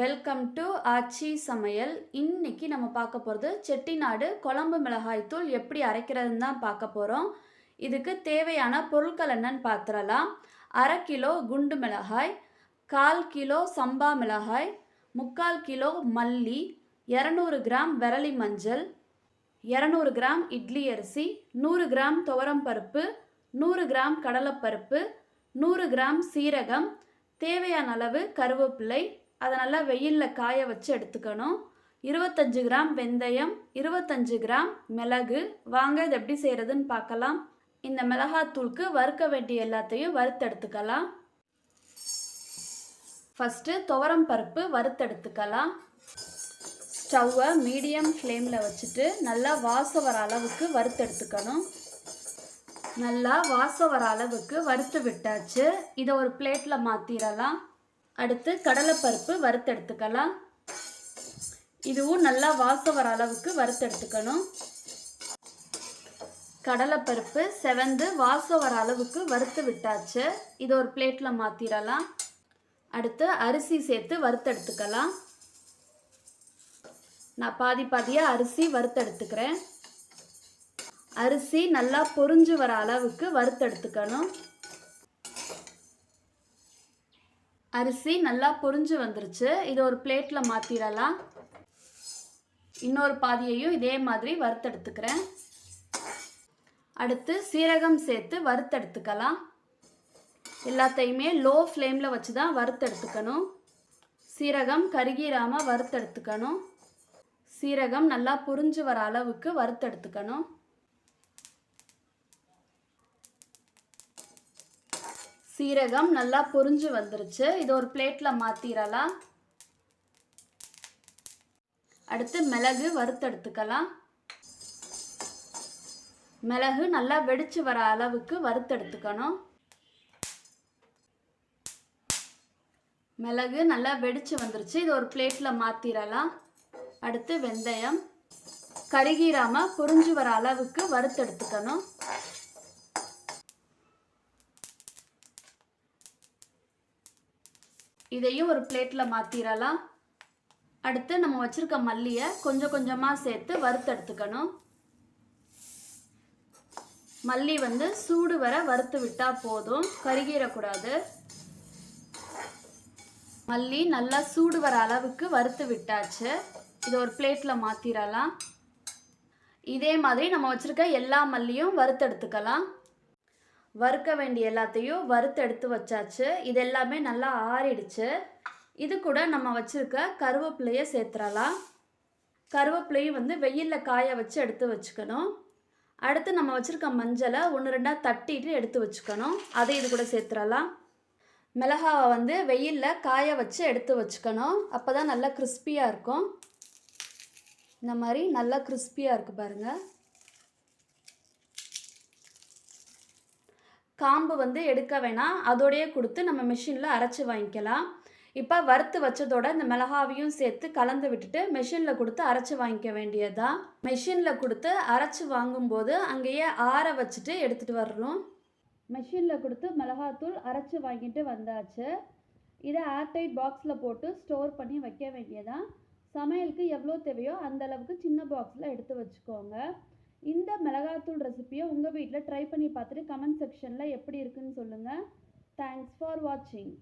Welcome to ஆச்சி சமையல். இன்னைக்கு நம்ம பார்க்க போகிறது செட்டிநாடு குழம்பு மிளகாய் தூள் எப்படி அரைக்கிறதுன்னு தான் பார்க்க போகிறோம் இதுக்கு தேவையான பொருட்கள் என்னன்னு பார்த்துடலாம். அரை கிலோ குண்டு மிளகாய் கால் கிலோ சம்பா மிளகாய் முக்கால் கிலோ மல்லி இரநூறு கிராம் விரலி மஞ்சள் இரநூறு கிராம் இட்லி அரிசி நூறு கிராம் துவரம் பருப்பு நூறு கிராம் கடலைப்பருப்பு நூறு கிராம் சீரகம் தேவையான அளவு கருவேப்பிலை அதை நல்லா வெயிலில் காய வச்சு எடுத்துக்கணும். இருபத்தஞ்சு கிராம் வெந்தயம் இருபத்தஞ்சு கிராம் மிளகு. வாங்க இது எப்படி செய்கிறதுன்னு பார்க்கலாம். இந்த மிளகாத்தூளுக்கு வறுக்க வேண்டிய எல்லாத்தையும் வறுத்தெடுத்துக்கலாம் ஃபஸ்ட்டு துவரம் பருப்பு வறுத்தெடுத்துக்கலாம் ஸ்டவ்வை மீடியம் ஃப்ளேமில் வச்சுட்டு நல்லா வாசம் வர அளவுக்கு வறுத்தெடுத்துக்கணும் நல்லா வாசம் வர அளவுக்கு வறுத்து விட்டாச்சு. இதை ஒரு பிளேட்டில் மாற்றிடலாம் அடுத்து கடலைப்பருப்பு வறுத்தெடுத்துக்கலாம். இதுவும் நல்லா வாசம் வர அளவுக்கு வறுத்தெடுத்துக்கணும். கடலைப்பருப்பு செவந்து வாசம் வர அளவுக்கு வறுத்து விட்டாச்சு. இதை ஒரு பிளேட்டில் மாற்றிடலாம் அடுத்து அரிசி சேர்த்து வறுத்தெடுத்துக்கலாம். நான் பாதி பாதியாக அரிசி வறுத்தெடுத்துக்கிறேன். அரிசி நல்லா பொரிஞ்சு வர அளவுக்கு வறுத்தெடுத்துக்கணும். அரிசி நல்லா பொரிஞ்சு வந்துருச்சு. இதை ஒரு பிளேட்டில் மாற்றிடலாம் இன்னொரு பாதியையும் இதே மாதிரி வறுத்தெடுத்துக்கிறேன். அடுத்து சீரகம் சேர்த்து வறுத்தெடுத்துக்கலாம். எல்லாத்தையுமே லோ ஃப்ளேமில் வச்சு தான் வறுத்தெடுத்துக்கணும். சீரகம் கருகிராமல் வறுத்தெடுத்துக்கணும். சீரகம் நல்லா புரிஞ்சு வர அளவுக்கு வறுத்தெடுத்துக்கணும். சீரகம் நல்லா பொரிஞ்சு வந்துருச்சு. இது ஒரு பிளேட்டில் மாற்றிடலாம் அடுத்து மிளகு வறுத்தெடுத்துக்கலாம் மிளகு நல்லா வெடிச்சு வர அளவுக்கு வறுத்தெடுத்துக்கணும் மிளகு நல்லா வெடிச்சு வந்துருச்சு. இது ஒரு பிளேட்டில் மாற்றிடலாம் அடுத்து வெந்தயம். கருகிராமல் புரிஞ்சு வர அளவுக்கு வறுத்தெடுத்துக்கணும் இதையும் ஒரு பிளேட்டில் மாற்றிடலாம் அடுத்து நம்ம வச்சுருக்க மல்லியை கொஞ்சம் கொஞ்சமாக சேர்த்து வறுத்தெடுத்துக்கணும். மல்லி வந்து சூடு வர வறுத்து விட்டால் போதும். கருகிடக்கூடாது மல்லி நல்லா சூடு வர அளவுக்கு வறுத்து விட்டாச்சு. இதை ஒரு பிளேட்டில் மாற்றிடலாம் இதே மாதிரி நம்ம வச்சுருக்க எல்லா மல்லியும் வறுத்தெடுத்துக்கலாம். வறுக்க வேண்டிய எல்லாத்தையும் வறுத்து எடுத்து வச்சாச்சு. இது எல்லாமே நல்லா ஆறிடுச்சு. இது கூட நம்ம வச்சுருக்க கருவேப்பிலையை சேர்த்துடலாம் கருவேப்பிலையும் வந்து வெயிலில் காய வச்சு எடுத்து வச்சுக்கணும். அடுத்து நம்ம வச்சுருக்க மஞ்சளை ஒன்று ரெண்டாக தட்டிட்டு எடுத்து வச்சுக்கணும். அதை இது கூட சேர்த்துடலாம் மிளகாவை வந்து வெயிலில் காய வச்சு எடுத்து வச்சுக்கணும். அப்போ தான் நல்லா கிறிஸ்பியாக இருக்கும். இந்த மாதிரி நல்லா கிறிஸ்பியாக இருக்குது பாருங்கள் காம்பு வந்து எடுக்க வேணாம். அதோடையே கொடுத்து நம்ம மிஷினில் அரைச்சி வாங்கிக்கலாம். இப்போ வறுத்து வச்சதோட இந்த மிளகாவையும் சேர்த்து கலந்து விட்டுட்டு மிஷினில் கொடுத்து அரைச்சி வாங்கிக்க வேண்டியதுதான் மிஷினில் கொடுத்து அரைச்சி வாங்கும்போது அங்கேயே ஆற வச்சுட்டு எடுத்துகிட்டு வரணும். மிஷினில் கொடுத்து மிளகாத்தூள் அரைச்சி வாங்கிட்டு வந்தாச்சு. இதை ஏர்டைட் பாக்ஸில் போட்டு ஸ்டோர் பண்ணி வைக்க வேண்டியதான் சமையலுக்கு எவ்வளோ தேவையோ அந்த அளவுக்கு சின்ன பாக்ஸில் எடுத்து வச்சுக்கோங்க. இந்த மிளகாத்தூள் ரெசிப்பியை உங்கள் வீட்டில் ட்ரை பண்ணி பார்த்துட்டு கமெண்ட் செக்ஷனில் எப்படி இருக்குன்னு சொல்லுங்கள் தேங்க்ஸ் ஃபார் வாட்சிங்